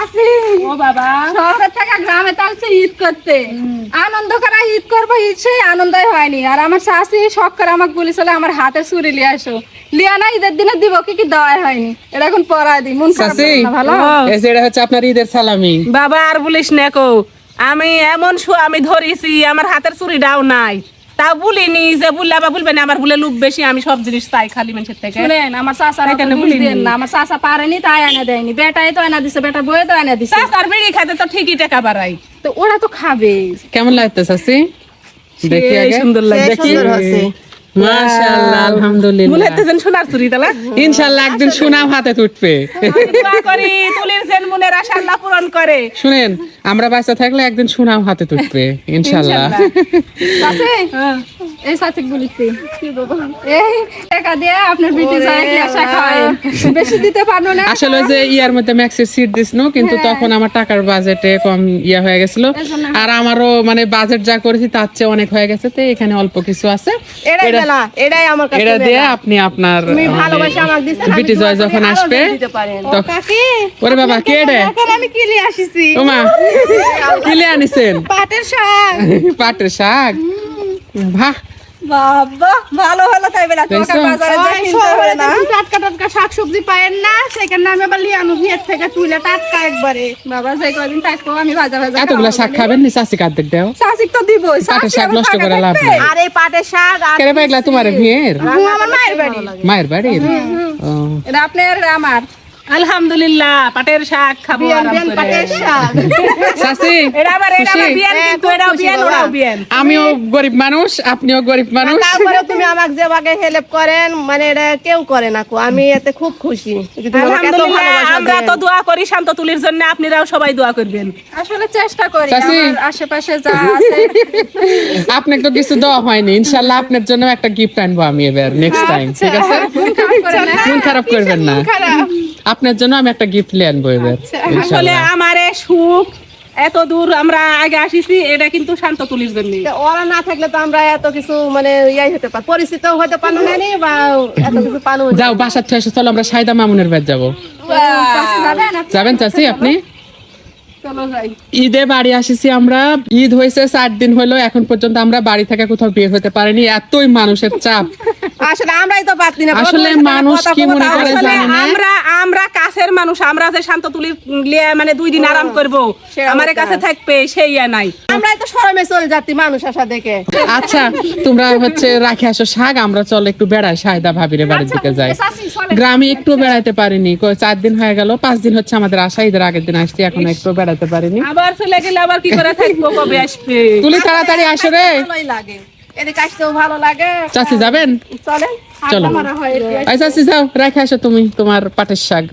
চাচি ও বাবা। শহরের থেকে গ্রামে তালছে ঈদ করতে। আনন্দ করা ঈদ করব ঈদ সেই আনন্দই হয়নি। আর আমার শাশি শখ করে আমাকে বলেছিল আমার হাতে চুরি লিয়ে আসো। লিয়া না ঈদের দিনে দিব কি কি দেওয়াই হয়নি। এটা এখন পরাই দি মন খারাপ ভালো? এটা হচ্ছে আপনার ঈদের সালামি। বাবা আর বলিস না কো আমি এমন শু আমি ধরেছি আমার হাতের চুরিটাও নাই। তাও বলিনি যে বললে আবার বলবেন আমার বলে লোক বেশি আমি সব জিনিস চাই খালি মানুষের থেকে। শুনেন আমার চাচার এখানে এখানে বলিনি। না আমার চাচা পারেনি তাই এনে দেয়নি। বেটাই তো এনে দিছে বেটা বইয়ে তো এনে দিছে। চাষ আর বিড়ি খাইতে তো ঠিকই টাকা বাড়াই তো ওরা তো খাবে। কেমন লাগতেছে দেখি আগে। সুন্দর লাগছে। দেখি মাশাআল্লাহ আলহামদুলিল্লাহ। সোনার চুরি তালা ইনশাআল্লাহ একদিন সুনাম হাতে দোয়া করি তুলির যেন মনের আশা আল্লাহ পূরণ করে। শুনেন আমরা বাচ্চা থাকলে একদিন সুনাম হাতে তুটবে ইনশাল্লাহ এই এই টাকা দিয়ে আপনার বিটি যায় কি আশা খায় বেশি দিতে পারল না। আসলে যে ইয়ার মধ্যে ম্যাক্সের সিট দিছিল কিন্তু তখন আমার টাকার বাজেটে কম ইয়া হয়ে গেছিল। আর আমারও মানে বাজেট যা করেছি তার চেয়ে অনেক হয়ে গেছে তো এখানে অল্প কিছু আছে। এটাই বেলা এটাই আমার কাছে এটা দিয়ে আপনি আপনার তুমি ভালোবাসা আমাকে দিছেন, বিটি জয় যখন আসবে তখন- ওরে বাবা কে রে? আমি কি নিয়ে আসিছি? ওমা কিলে আনিছেন? পাটের শাক। পাটের শাক? বাহ বাবা ভালো হলো তাই বেলা তোমাকে বাজারে ওই কিনতে হবে না। টাটকা টাটকা শাকসবজি পায়েন না সেখানে আমি আবার ভিয়ের থেকে তুলে টাটকা একবারে। বাবা কদিন আমি এতগুলা শাক খাবেন নি? দেও তো শাক নষ্ট করে লাভ নেই। আর শাক কেরে পাইলা তোমার ভিয়ের আমার মায়ের বাড়ি। মায়ের বাড়ির এটা আপনার আমার। আলহামদুলিল্লাহ পাটের শাক খাব আরাম করে। পাটের শাক। চাষি এটা আবার এটা আবার বিয়ান হ্যাঁ, কিন্তু খুব বিয়ান ওরাও বিয়ান। আমিও গরিব মানুষ আপনিও গরিব মানুষ। তারপরে তুমি আমাকে যে ভাগে হেল্প করেন মানে এটা কেউ করে না কো আমি এতে খুব খুশি। আমরা তো দোয়া করি শান্ত তুলির জন্য আপনারাও সবাই দোয়া করবেন। আসলে চেষ্টা করি। আশেপাশে যা আছে। আপনাকে তো কিছু দেওয়া হয়নি। ইনশাল্লাহ আপনার জন্য একটা গিফট আনব আমি এবার নেক্সট টাইম ঠিক আছে? মন খারাপ করে না। মন খারাপ করবেন না। আপনার জন্য আমি একটা গিফট নিয়ে আনব এবার। আসলে ইনশাল্লাহ আমারে সুখ এত দূর আমরা আগে আসিছি এটা কিন্তু শান্ত তুলির জন্য ওরা না থাকলে তো আমরা এত কিছু মানে ইয়াই হতে পার পরিচিত হতে পারল না বা এত কিছু পানো যাও বাসার থেকে এসে চলো আমরা সাইদা মামুনের বাড়ি যাব। যাবেন? চাচি আপনি? চলো ঈদে বাড়ি আসিছি আমরা। ঈদ হয়েছে চার দিন হলো এখন পর্যন্ত আমরা বাড়ি থেকে কোথাও বের হতে পারিনি। এতই মানুষের চাপ। আসলে আমরাই তো পারছি না আসলে মানুষ কি মনে করে জানি না? আমরা আমরা কাছের মানুষ আমরা যে শান্ত তুলির মানে দুই দিন আরাম করব আমার কাছে থাকবে সেই নাই। আমরাই তো শরমে চলে যাচ্ছি মানুষ আসা দেখে। আচ্ছা তোমরা হচ্ছে রাখে আসো শাক আমরা চলো একটু বেড়াই সায়দা ভাবিরে বাড়ির দিকে যাই। গ্রামে একটু বেড়াতে পারিনি চার দিন হয়ে গেল পাঁচ দিন হচ্ছে আমাদের আশা ঈদের আগের দিন আসছি এখন একটু বেড়াতে পারিনি। আবার চলে গেলে আবার কি করে থাকব কবে আসবে? তুলি তাড়াতাড়ি আসো রে। ভালোই লাগে। এদিকে আসতেও ভালো লাগে। চাচি যাবেন? চলেন চলো। আচ্ছা চাচি যাও রেখে আসো তুমি তোমার পাটের শাক।